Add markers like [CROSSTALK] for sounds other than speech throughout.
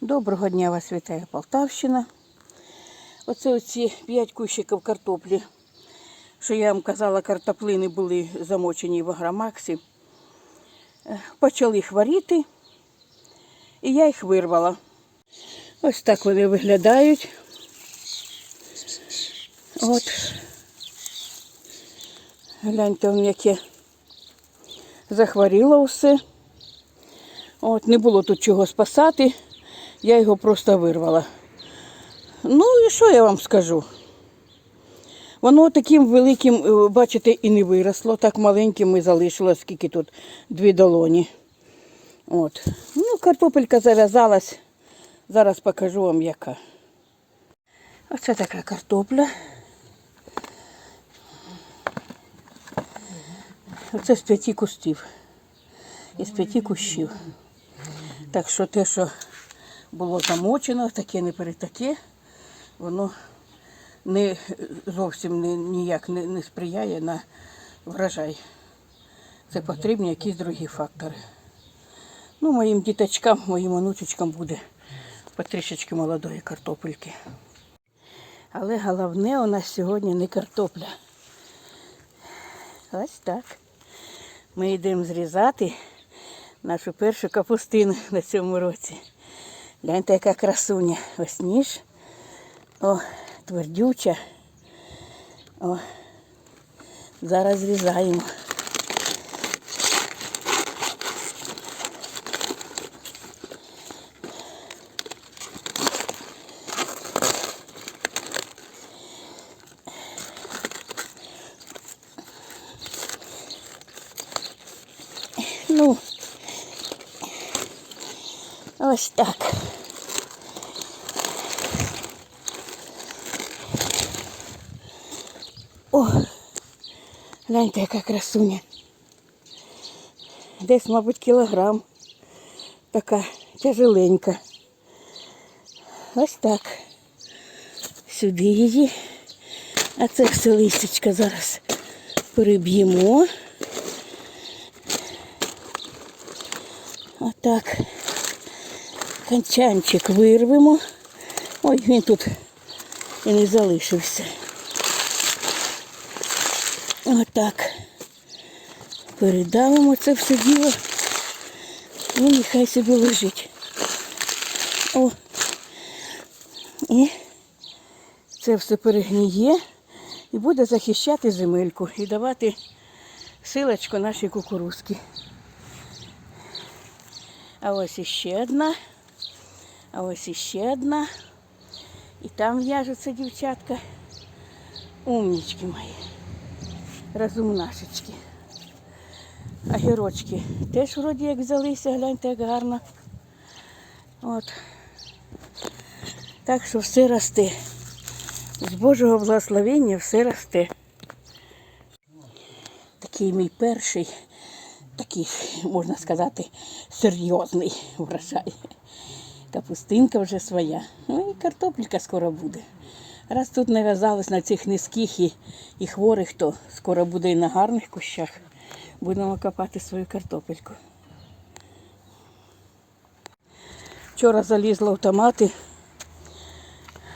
Доброго дня вас вітає Полтавщина. Оце оці 5 кущиків картоплі, що я вам казала, картоплини були замочені в агромаксі. Е, Почали хворіти, і я їх вирвала. Ось так вони виглядають. От. Гляньте, он яке захворіло все. От, не було тут чого спасати, я його просто вирвала. Ну і що я вам скажу? Воно таким великим, е, бачите, і не виросло, так маленьким і залишилось, скільки тут дві долоні. От. Ну, картопелька зав'язалась. Зараз покажу вам яка. Оце така картопля. Оце з п'яти кустів. Із п'яти кущів. Так що те, що було замочено, таке не перетаке, воно не зовсім не, ніяк не, не сприяє на врожай. Це потрібні якісь другі фактори. Ну, моїм діточкам, моїм онучечкам буде потрішечки молодої картопельки. Але головне у нас сьогодні не картопля. Ось так. Ми йдемо зрізати нашу першу капустину на цьому році. Гляньте, яка красуня. Ось ніж. О, твердюча. О, зараз зрізаємо. Ну, ось так. О, гляньте, яка красуня. Десь, мабуть, кілограм. Така тяжеленька. Ось так. Сюди її. А це все листячка зараз переб'ємо. Отак. Канчанчик вирвемо. Ой, він тут і не залишився. Отак. Передавимо це все діло. І нехай собі лежить. О. І це все перегніє і буде захищати земельку і давати силочку нашій кукурузці. А ось іще одна. А ось іще одна. І там в'яжуться дівчатка. Умнічки мої. Розумнашечки. А гірочки теж вроді як взялися, гляньте, як гарно. От. Так що все росте. З Божого благословення все росте. Такий мій перший, такий, можна сказати, серйозний врожай. Капустинка вже своя. Ну і картопелька скоро буде. Раз тут нав'язалось на цих низьких і, і хворих, то скоро буде і на гарних кущах. Будемо копати свою картопельку. Вчора залізла в томати.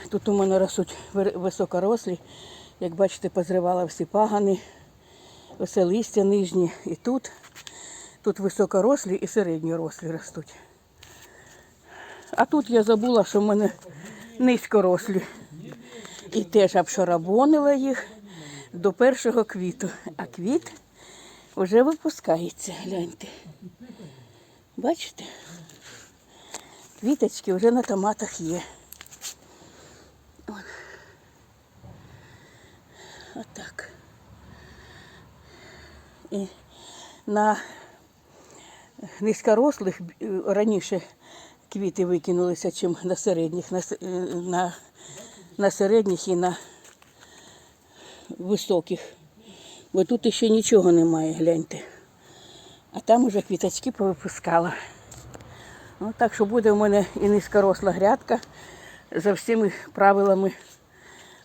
Тут у мене ростуть високорослі. Як бачите, позривала всі пагани, все листя нижні і тут. Тут високорослі і середньорослі ростуть. А тут я забула, що в мене низькорослі. І теж обшарабонила їх до першого квіту. А квіт вже випускається, гляньте. Бачите? Квіточки вже на томатах є. От. Отак. І на низькорослих е, раніше квіти викинулися, чим на середніх, на, е, на, на середніх і на високих. Бо тут ще нічого немає, гляньте. А там уже квіточки повипускала. Ну, так що буде в мене і низькоросла грядка за всіми правилами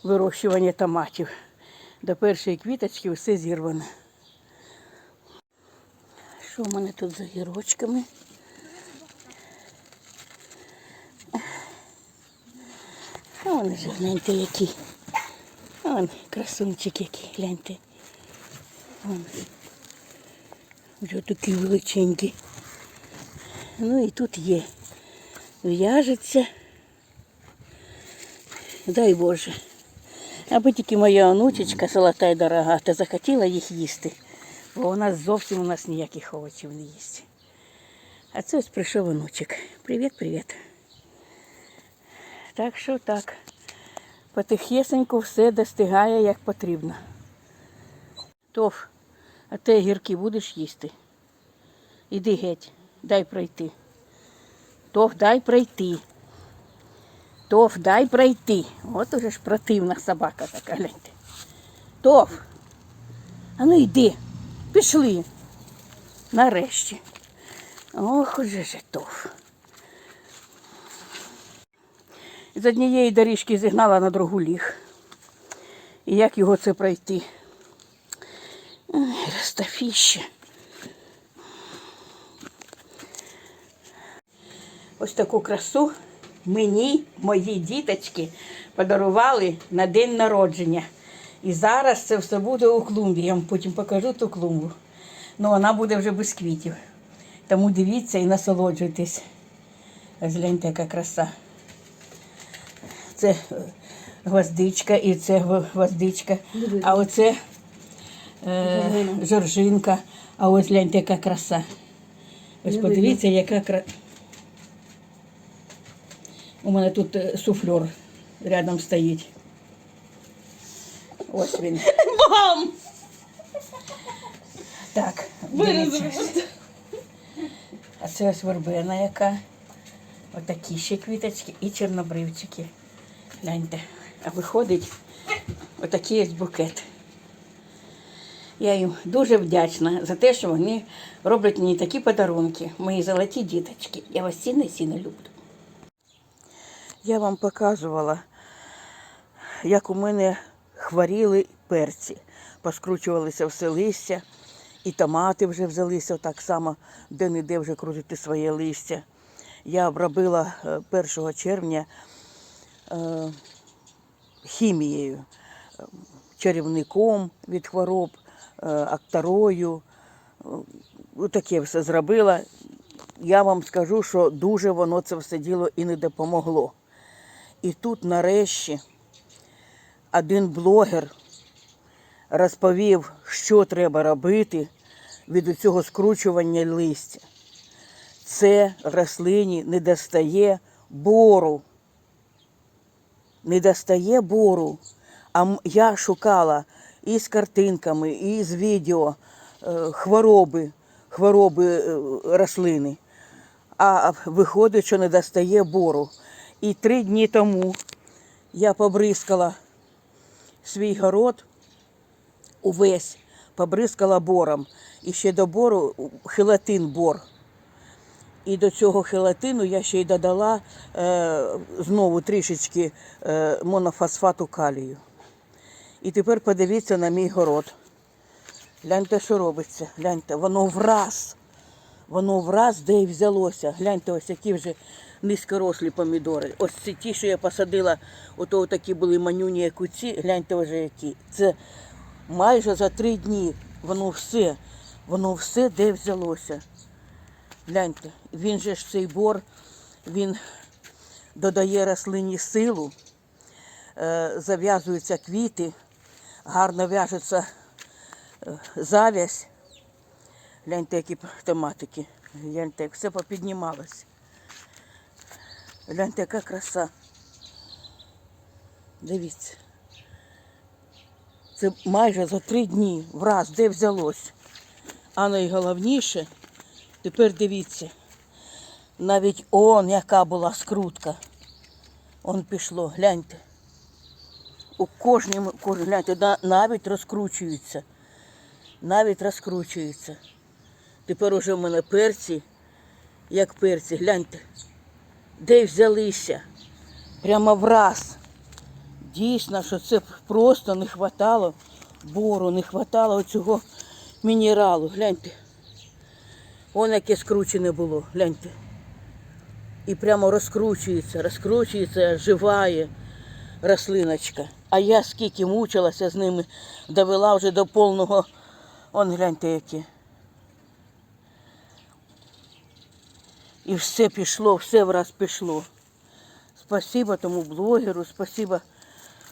вирощування томатів. До першої квіточки все зірване. Що в мене тут за гірочками? Вон же, гляньте, який. Вон красунчик який, гляньте. Вон. Вже такий величенький. Ну і тут є. В'яжеться. Дай Боже. Аби тільки моя онучечка золота й дорога, та захотіла їх їсти, бо вона зовсім у нас ніяких овочів не їсть. А це ось прийшов онучик. Привіт, привіт. Так що так. Потихесеньку все достигає як потрібно. Тов, а ти гірки будеш їсти? Іди геть, дай пройти. Тов, дай пройти. Тов, дай пройти. От уже ж противна собака така, гляньте. Тов. А ну йди. Пішли. Нарешті. Ох, уже ж Тов. З однієї доріжки зігнала на другу ліг. І як його це пройти? Ой, Ростафіще. Ось таку красу мені мої діточки подарували на день народження. І зараз це все буде у клумбі. Я вам потім покажу ту клумбу. Ну, вона буде вже без квітів. Тому дивіться і насолоджуйтесь. Гляньте, яка краса. Це гвоздичка і це гвоздичка. А оце е, жоржинка. А ось гляньте, яка краса. Ось подивіться, яка краса. У мене тут е, суфльор рядом стоїть. Ось він. [LAUGHS] Мам! Так, дивіться. А це ось вербена яка. Отакі ще квіточки і чорнобривчики. Гляньте. А виходить отакий ось букет. Я їм дуже вдячна за те, що вони роблять мені такі подарунки. Мої золоті діточки. Я вас сильно люблю. Я вам показувала, як у мене хворіли перці. Поскручувалися все листя, і томати вже взялися так само, де-не-де вже крутити своє листя. Я обробила е, 1 червня е, хімією, е, чарівником від хвороб, е, акторою. Е, Таке все зробила. Я вам скажу, що дуже воно це все діло і не допомогло. І тут нарешті один блогер розповів, що треба робити від цього скручування листя. Це рослині не достає бору. Не достає бору. А я шукала і з картинками, і з відео е, хвороби, хвороби е, рослини. А виходить, що не достає бору. І три дні тому я побризкала свій город увесь, побризкала бором. І ще до бору хелатин бор. І до цього хелатину я ще й додала е, знову трішечки е, монофосфату калію. І тепер подивіться на мій город. Гляньте, що робиться. Гляньте, воно враз. Воно враз де й взялося. Гляньте, ось які вже низькорослі помідори. Ось ці ті, що я посадила, ото такі були манюні, як у ці, гляньте вже які. Це майже за три дні воно все, воно все де взялося. Гляньте, він же ж цей бор, він додає рослині силу, е, зав'язуються квіти, гарно в'яжеться е, зав'язь. Гляньте, які тематики. Гляньте, як все попіднімалось. Гляньте, яка краса. Дивіться. Це майже за три дні враз, де взялось. А найголовніше, тепер дивіться, навіть он, яка була скрутка. Он пішло, гляньте. У кожному, кож- гляньте, навіть розкручується. Навіть розкручується. Тепер уже в мене перці, як перці, гляньте, де взялися. Прямо враз. Дійсно, що це просто не хватало бору, не хватало цього мінералу. Гляньте. Вон яке скручене було, гляньте. І прямо розкручується, розкручується, живає. рослиночка. А я скільки мучилася з ними, довела вже до повного. Он гляньте які. І все пішло, все враз пішло. Спасибо тому блогеру, спасибо.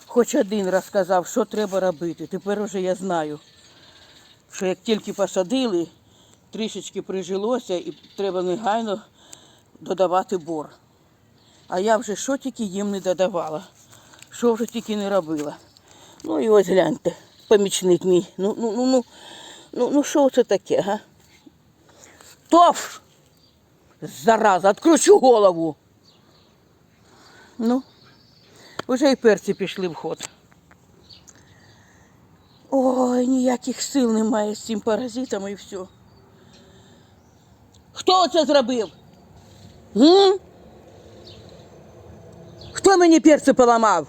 Хоч один розказав, що треба робити. Тепер уже я знаю, що як тільки посадили, трішечки прижилося і треба негайно додавати бор. А я вже що тільки їм не додавала, що вже тільки не робила. Ну і ось гляньте, помічник мій. Ну, ну, ну, ну, ну, ну що це таке, га? Тоф! Зараза, откручу голову. Ну, вже і перці пішли в ход. Ой, ніяких сил немає з цим паразитом і все. Хто це зробив? М? Хто мені перці поламав?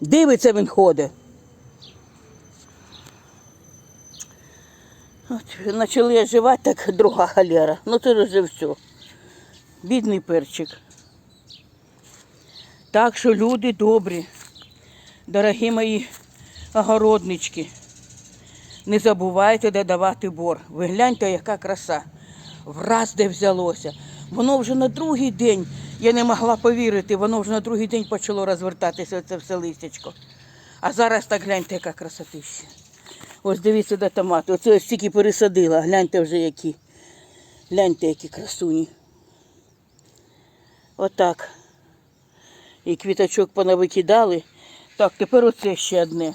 Дивиться він ходить. От, почали оживати, так друга холера. Ну це вже все. Бідний перчик. Так що люди добрі, дорогі мої огороднички, не забувайте додавати бор. Ви гляньте, яка краса. Враз де взялося. Воно вже на другий день, я не могла повірити, воно вже на другий день почало розвертатися це все листячко. А зараз так гляньте, яка красотища. Ось дивіться до томати. Оце ось тільки пересадила. Гляньте вже які. Гляньте, які красуні. Отак. І квіточок понавикидали. Так, тепер оце ще одне.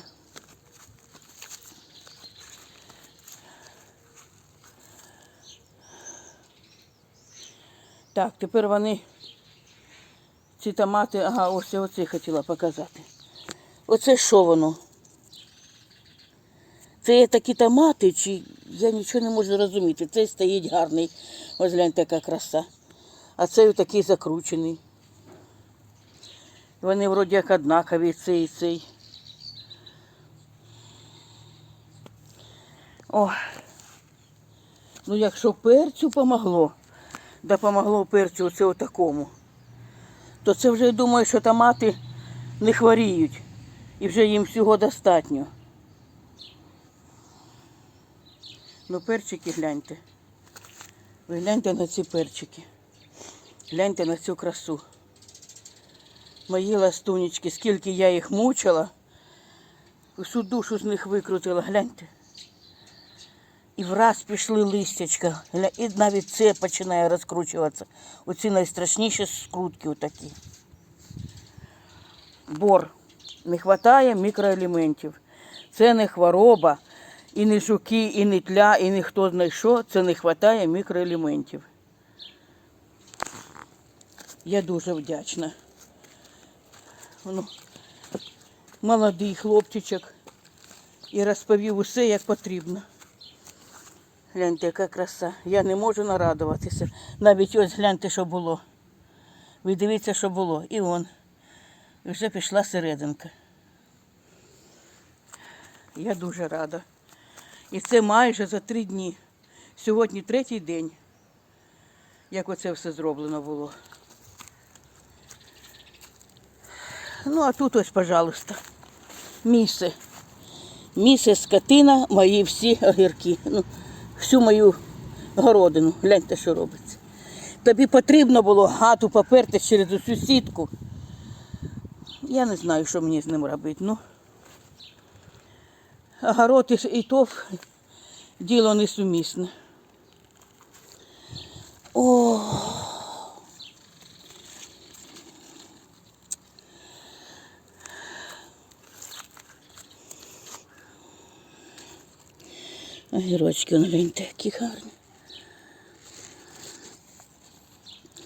Так, тепер вони, ці томати, ага, ось оце хотіла показати. Оце що воно? Це є такі томати, чи я нічого не можу зрозуміти. Цей стоїть гарний. Ось гляньте, яка краса. А цей такий закручений. Вони вроді як однакові, цей і цей. О. Ну якщо перцю помогло, да помогло перцю оце отакому, то це вже думаю, що томати не хворіють. І вже їм всього достатньо. Ну, перчики гляньте. Ви гляньте на ці перчики. Гляньте на цю красу. Мої ластунечки, скільки я їх мучила, всю душу з них викрутила, гляньте. І враз пішли листячка. І навіть це починає розкручуватися. Оці найстрашніші скрутки отакі. Бор. Не вистачає мікроелементів. Це не хвороба, і не жуки, і не тля, і не хто знає. Це не вистачає мікроелементів. Я дуже вдячна. Воно, молодий хлопчичок і розповів усе, як потрібно. Гляньте, яка краса. Я не можу нарадуватися. Навіть ось гляньте, що було. Ви дивіться, що було. І он. І вже пішла серединка. Я дуже рада. І це майже за три дні. Сьогодні третій день, як оце все зроблено було. Ну, а тут ось, пожалуйста, міси. Міси, скотина, мої всі огірки. Ну, всю мою городину. Гляньте, що робиться. Тобі потрібно було гату поперти через усю сітку. Я не знаю, що мені з ним робити. Ну, Город і, і тов діло несумісне. О, огірочки, ну, гляньте, які гарні.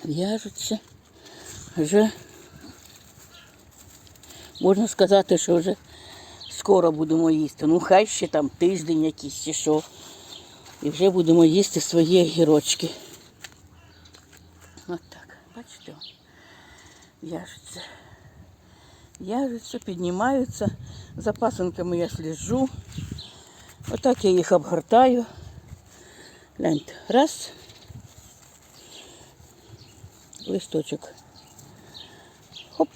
В'яжуться. Вже можна сказати, що вже скоро будемо їсти. Ну, хай ще там тиждень якийсь чи що. І вже будемо їсти свої огірочки. От так, бачите, в'яжуться. В'яжуться, піднімаються. За пасенками я сліжу. Отак я їх обгортаю. Гляньте, раз. Листочок Хоп.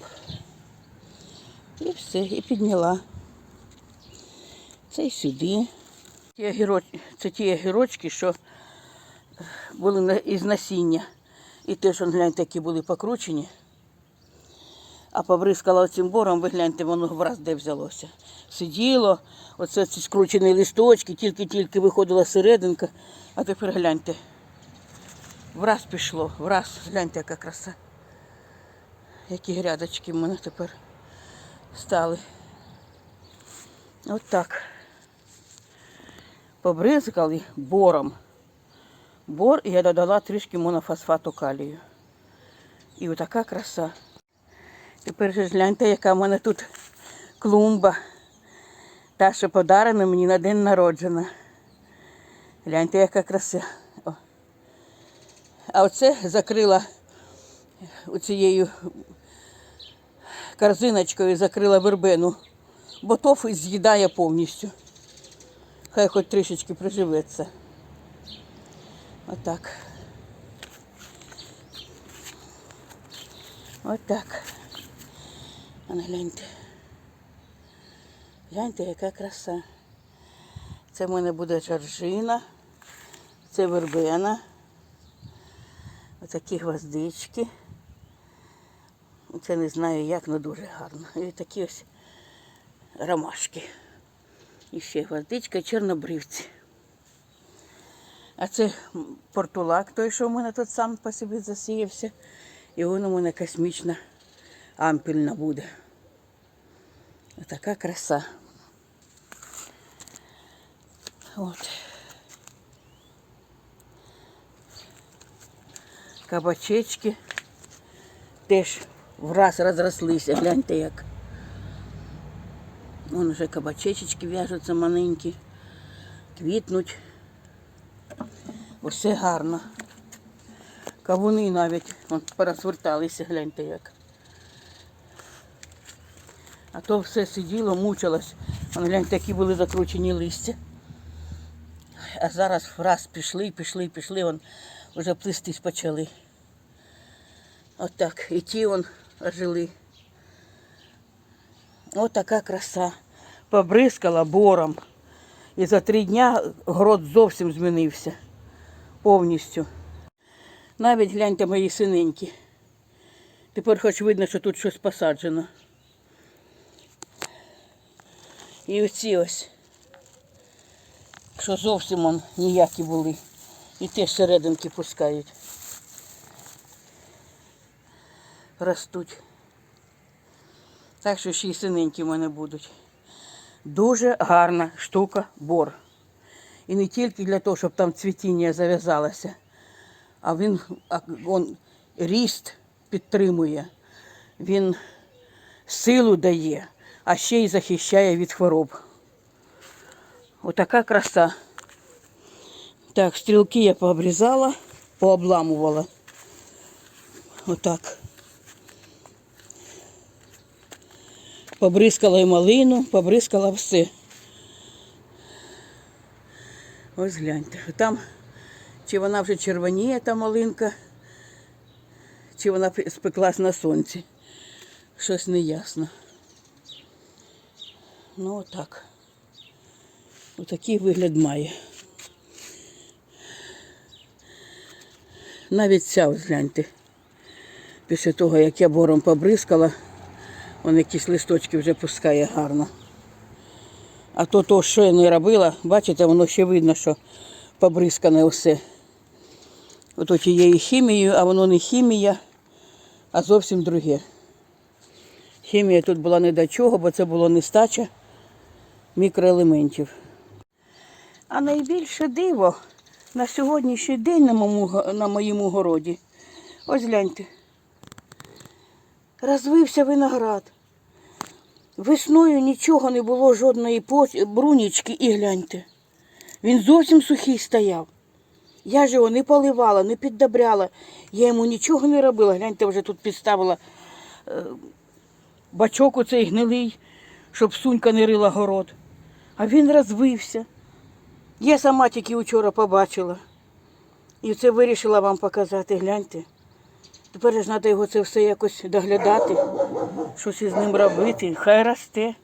І все, і підняла. Це й сюди. Це ті огірочки, що були із насіння. І теж, гляньте, які були покручені. А побризкала цим бором, ви гляньте, воно враз де взялося. Сиділо, оце ці скручені листочки, тільки-тільки виходила серединка, а тепер гляньте. Враз пішло, враз, гляньте, яка краса. Які грядочки в мене тепер стали. От так. Побризкали бором. Бор я додала трішки монофосфату калію. І отака краса. Тепер же гляньте, яка в мене тут клумба. Та, що подарена мені на день народження. Гляньте, яка краса. О. А оце закрила оцією корзиночкою закрила вербену, бо тоф з'їдає повністю. Хай хоч трішечки приживеться. Отак. Отак. Гляньте. Гляньте, яка краса. Це в мене буде жоржина, це вербена. Отакі гвоздички. Це не знаю як, але дуже гарно. І такі ось ромашки. І ще гвоздичка, чорнобривці. А це портулак, той, що в мене тут сам по собі засіявся. І воно у мене космічна ампільна буде. Отака краса. От. Кабачечки теж враз розрослися, гляньте як. Вон вже кабачечки в'яжуться маленькі, квітнуть. Усе гарно. Кавуни навіть вон, порозверталися, гляньте як. А то все сиділо, мучилось. Вон, гляньте, які були закручені листя. А зараз раз пішли, пішли, пішли, вон вже плестись почали. Отак. І ті вон ожили. Ось така краса. Побризкала бором. І за три дня город зовсім змінився. Повністю. Навіть гляньте мої синенькі. Тепер хоч видно, що тут щось посаджено. І оці ось, що зовсім он ніякі були. І теж серединки пускають. Ростуть. Так що ще й синенькі в мене будуть. Дуже гарна штука бор. І не тільки для того, щоб там цвітіння зав'язалося, а він, він ріст підтримує, він силу дає, а ще й захищає від хвороб. Отака краса. Так, стрілки я пообрізала, пообламувала. Отак. Побризкала і малину, побризкала все. Ось гляньте. Там чи вона вже червоніє, та малинка, чи вона спеклась на сонці. Щось не ясно. Ну отак. Отакий вигляд має. Навіть ця, ось гляньте. Після того, як я бором побризкала, вон якісь листочки вже пускає гарно. А то, то, що я не робила, бачите, воно ще видно, що побризкане все. Ото тією хімією, а воно не хімія, а зовсім друге. Хімія тут була не до чого, бо це було нестача мікроелементів. А найбільше диво на сьогоднішній день на моєму, на моєму городі. Ось гляньте. Розвився виноград. Весною нічого не було, жодної брунічки і гляньте. Він зовсім сухий стояв. Я ж його не поливала, не піддобряла. Я йому нічого не робила. Гляньте, вже тут підставила е, бачок оцей гнилий, щоб сунька не рила город. А він розвився. Я сама тільки вчора побачила. І це вирішила вам показати. Гляньте. Тепер ж треба його це все якось доглядати, щось із ним робити. Хай росте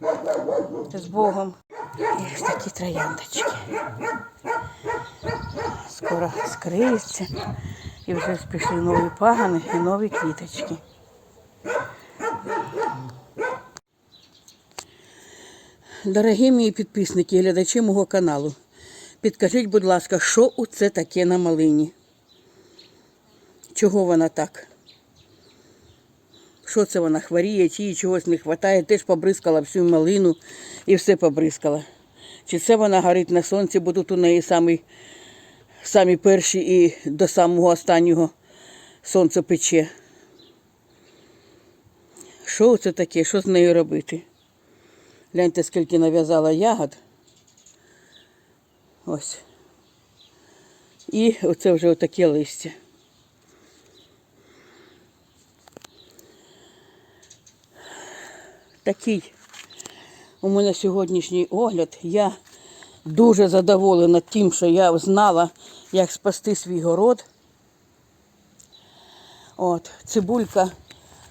з Богом. І такі трояндочки. Скоро скриються. І вже пішли нові пагани і нові квіточки. Дорогі мої підписники і глядачі мого каналу, підкажіть, будь ласка, що це таке на малині? Чого вона так? Що це вона хворіє, чи їй чогось не вистачає, теж побризкала всю малину і все побризкала. Чи це вона горить на сонці, бо тут у неї самі, самі перші і до самого останнього сонце пече. Що це таке? Що з нею робити? Гляньте, скільки нав'язала ягод. Ось. І оце вже отаке листя. Такий у мене сьогоднішній огляд. Я дуже задоволена тим, що я знала, як спасти свій город. От, цибулька,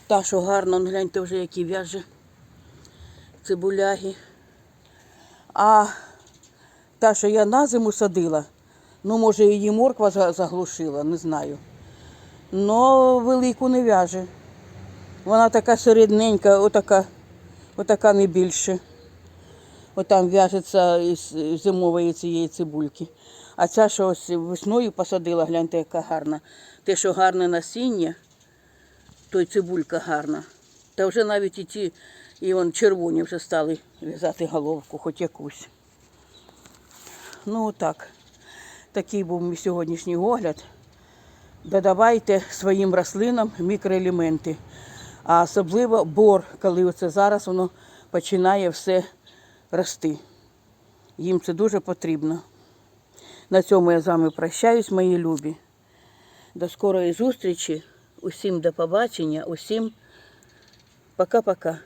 та, що гарно, ну, гляньте вже, які в'яже цибуляги. А та, що я на зиму садила, ну, може, її морква заглушила, не знаю. Но велику не в'яже. Вона така середненька, отака, отака не більше. Отам в'яжеться із зимової цієї цибульки. А ця, що ось весною посадила, гляньте, яка гарна. Те, що гарне насіння, то й цибулька гарна. Та вже навіть і ті, і вон червоні вже стали в'язати головку, хоч якусь. Ну отак. Такий був мій сьогоднішній огляд. Додавайте своїм рослинам мікроелементи. А особливо бор, коли оце зараз воно починає все рости. Їм це дуже потрібно. На цьому я з вами прощаюсь, мої любі. До скорої зустрічі. Усім до побачення, усім пока-пока.